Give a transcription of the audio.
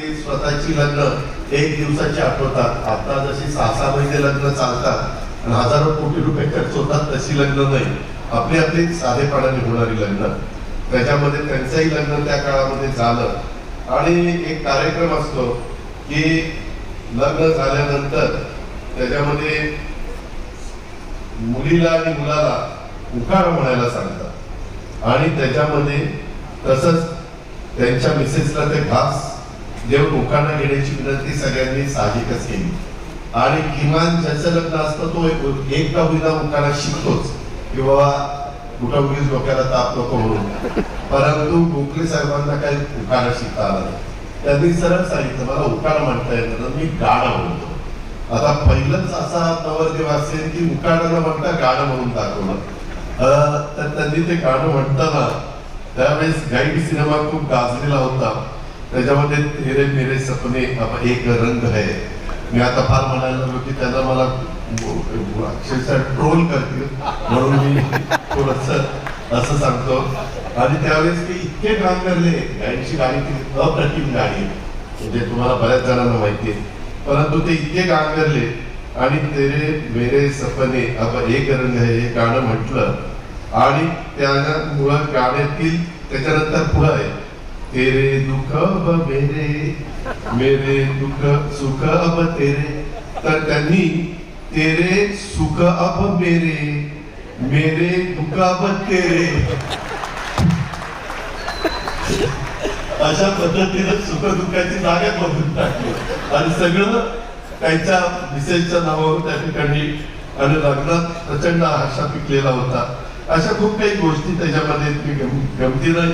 आपली स्वतःची लग्न एक दिवसाची आठवतात. आता जशी सहा सहा महिने लग्न चालतात आणि हजारो कोटी रुपये खर्च होतात तशी लग्न नाही. आपली आपली साधेपणाने होणारी लग्न. त्याच्यामध्ये त्यांचंही लग्न त्या काळामध्ये झालं. आणि एक कार्यक्रम असतो की लग्न झाल्यानंतर त्याच्यामध्ये मुलीला आणि मुलाला उकार म्हणायला सांगतात. आणि त्याच्यामध्ये तसंच त्यांच्या मिसेसला ते घास देव लोकांना घेण्याची विनंती सगळ्यांनी साहजिकच केली. आणि किमान ज्याचं लग्न असतं तो एक- एक का होईना उखाणा शिकतोच. की बाबा कुठं उगीच डोक्याला ताप नको म्हणून. परंतु गोखले साहेबांना काही उखाणा शिकता आला नाही. त्यांनी सरळ सांगितलं मला उखाणा म्हणता येतं मी गाणं म्हणतो. आता पहिलंच असा नवरदेव असेल की उखाणा म्हणता गाणं म्हणून दाखवलं तर त्यांनी ते गाणं म्हणताना त्यावेळेस गाईड सिनेमा खूप गाजलेला होता. त्याच्यामध्ये तेरे मेरे सपने अब एक रंग है. मी आता फार म्हणायला लागलो की त्यांना मला अक्षरशः ट्रोल करतील. म्हणून मी थोडस असं सांगतो. आणि त्यावेळेस ते इतके काम करले. गाडीची गाणी ती अप्रतिम गाणी. म्हणजे तुम्हाला बऱ्याच जणांना माहिती आहे. परंतु ते इतके काम करले. आणि तेरे मेरे सपने अब एक रंग है हे गाणं म्हटलं. आणि त्यामुळं गाण्यातील त्याच्यानंतर पुढं आहे. तेरे दुःख अब मेरे मेरे दुःख सुख अब तेरे। तर त्यांनी तेरे सुख अब मेरे मेरे दुःख अब तेरे। अशा पद्धतीनं सुख दुःखाची जागा बघून टाकली. आणि सगळं त्यांच्या मिसेसच्या नावावर त्या ठिकाणी आणि लग्नात प्रचंड आशा पिकलेला होता. अशा खूप काही गोष्टी त्याच्यामध्ये मी गम- गमतीनं